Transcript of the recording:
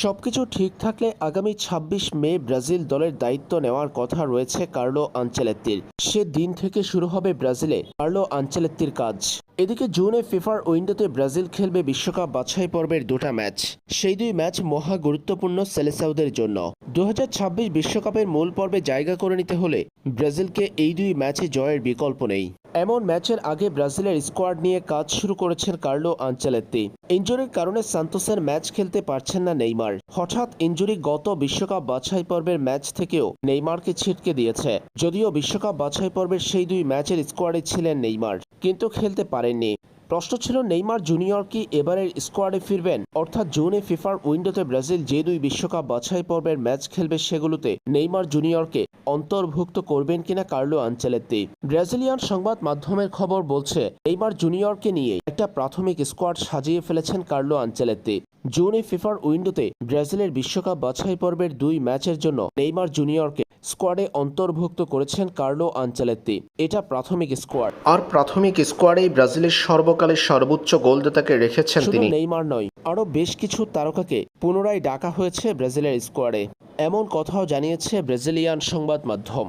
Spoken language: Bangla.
সবকিছু ঠিক থাকলে আগামী ২৬ মে ব্রাজিল দলের দায়িত্ব নেওয়ার কথা রয়েছে কার্লো আনচেলেত্তির সে দিন থেকে শুরু হবে ব্রাজিলে কার্লো আনচেলেত্তির কাজ। এদিকে জুনে ফিফার উইন্ডোতে ব্রাজিল খেলবে বিশ্বকাপ বাছাই পর্বের দুটা ম্যাচ। সেই দুই ম্যাচ মহা গুরুত্বপূর্ণ সেলেসাউদের জন্য। দু বিশ্বকাপের মূল পর্বে জায়গা করে নিতে হলে ব্রাজিলকে এই দুই ম্যাচে জয়ের বিকল্প নেই। এমন ম্যাচের আগে ব্রাজিলের স্কোয়াড নিয়ে কাজ শুরু করেছেন কার্লো আনচেলেত্তি ইঞ্জুরির কারণে সান্তোসের ম্যাচ খেলতে পারছেন না নেইমার। হঠাৎ ইঞ্জুরি গত বিশ্বকাপ বাছাই পর্বের ম্যাচ থেকেও নেইমারকে ছিটকে দিয়েছে। যদিও বিশ্বকাপ বাছাই পর্বের সেই দুই ম্যাচের স্কোয়াডে ছিলেন নেইমার, কিন্তু খেলতে পারেননি। প্রশ্ন ছিল নেইমার জুনিয়র কি এবারের স্কোয়াডে ফিরবেন? অর্থাৎ জুনে ফিফার উইন্ডোতে ব্রাজিল যে দুই বিশ্বকাপ বাছাই পর্বের ম্যাচ খেলবে সেগুলোতে নেইমার জুনিয়রকে অন্তর্ভুক্ত করবেন কিনা কার্লো আনচেলেত্তি। ব্রাজিলিয়ান সংবাদ মাধ্যমের খবর বলছে, নেইমার জুনিয়রকে নিয়ে একটা প্রাথমিক স্কোয়াড সাজিয়ে ফেলেছেন কার্লো আনচেলেত্তি। জুনে ফিফার উইন্ডোতে ব্রাজিলের বিশ্বকাপ বাছাই পর্বের দুই ম্যাচের জন্য নেইমার জুনিয়রকে স্কোয়াডে অন্তর্ভুক্ত করেছেন কার্লো আঞ্চালেত্তি। এটা প্রাথমিক স্কোয়াড। আর প্রাথমিক স্কোয়াডেই ব্রাজিলের সর্বকালের সর্বোচ্চ গোলদাতাকে রেখেছেন তিনি। নেইমার নয় আরও বেশ কিছু তারকাকে পুনরায় ডাকা হয়েছে ব্রাজিলের স্কোয়াডে। এমন কথাও জানিয়েছে ব্রাজিলিয়ান সংবাদ মাধ্যম